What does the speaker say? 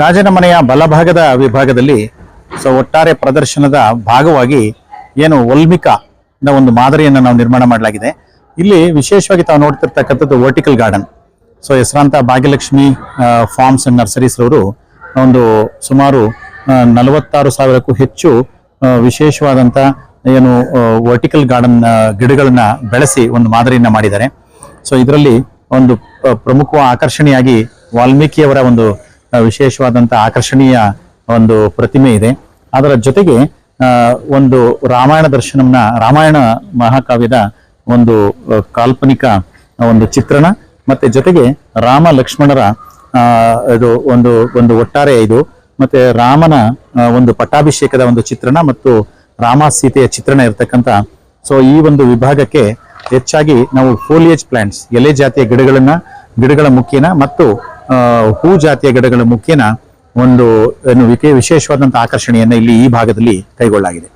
ಗಾಜಿನ ಮನೆಯ ಬಲಭಾಗದ ವಿಭಾಗದಲ್ಲಿ ಸೊ ಒಟ್ಟಾರೆ ಪ್ರದರ್ಶನದ ಭಾಗವಾಗಿ ಏನು ಒಲ್ಮಿಕಾ ಒಂದು ಮಾದರಿಯನ್ನು ನಾವು ನಿರ್ಮಾಣ ಮಾಡಲಾಗಿದೆ. ಇಲ್ಲಿ ವಿಶೇಷವಾಗಿ ತಾವು ನೋಡ್ತಿರ್ತಕ್ಕಂಥದ್ದು ವರ್ಟಿಕಲ್ ಗಾರ್ಡನ್ ಸೊ ಹೆಸರಾಂತ ಭಾಗ್ಯಲಕ್ಷ್ಮಿ ಫಾರ್ಮ್ಸ್ ಅಂಡ್ ನರ್ಸರೀಸ್ ರವರು ಒಂದು ಸುಮಾರು ನಲವತ್ತಾರು ಸಾವಿರಕ್ಕೂ ಹೆಚ್ಚು ವಿಶೇಷವಾದಂಥ ಏನು ವರ್ಟಿಕಲ್ ಗಾರ್ಡನ್ ಗಿಡಗಳನ್ನ ಬೆಳೆಸಿ ಒಂದು ಮಾದರಿಯನ್ನ ಮಾಡಿದ್ದಾರೆ. ಸೊ ಇದರಲ್ಲಿ ಒಂದು ಪ್ರಮುಖ ಆಕರ್ಷಣೆಯಾಗಿ ವಾಲ್ಮೀಕಿಯವರ ಒಂದು ಆ, ವಿಶೇಷವಾದಂತ ಆಕರ್ಷಣೀಯ ಒಂದು ಪ್ರತಿಮೆ ಇದೆ. ಅದರ ಜೊತೆಗೆ ಒಂದು ರಾಮಾಯಣ ದರ್ಶನಂನ ರಾಮಾಯಣ ಮಹಾಕಾವ್ಯದ ಒಂದು ಕಾಲ್ಪನಿಕ ಒಂದು ಚಿತ್ರಣ ಮತ್ತೆ ಜೊತೆಗೆ ರಾಮ ಲಕ್ಷ್ಮಣರ ಇದು ಒಂದು ಒಂದು ಒಟ್ಟಾರೆ ಇದು ಮತ್ತೆ ರಾಮನ ಒಂದು ಪಟ್ಟಾಭಿಷೇಕದ ಒಂದು ಚಿತ್ರಣ ಮತ್ತು ರಾಮ ಸೀತೆಯ ಚಿತ್ರಣ ಇರತಕ್ಕಂತ ಸೊ ಈ ಒಂದು ವಿಭಾಗಕ್ಕೆ ಹೆಚ್ಚಾಗಿ ನಾವು ಫೋಲಿಯೇಜ್ ಪ್ಲಾಂಟ್ಸ್ ಎಲೆ ಜಾತಿಯ ಗಿಡಗಳನ್ನ ಗಿಡಗಳ ಮುಖ್ಯನ ಮತ್ತು ಹೂ ಜಾತಿಯ ಗಿಡಗಳ ಮುಖ್ಯನ ಒಂದು ಏನು ವಿಶೇಷವಾದಂತಹ ಆಕರ್ಷಣೆಯನ್ನ ಇಲ್ಲಿ ಈ ಭಾಗದಲ್ಲಿ ಕೈಗೊಳ್ಳಲಾಗಿದೆ.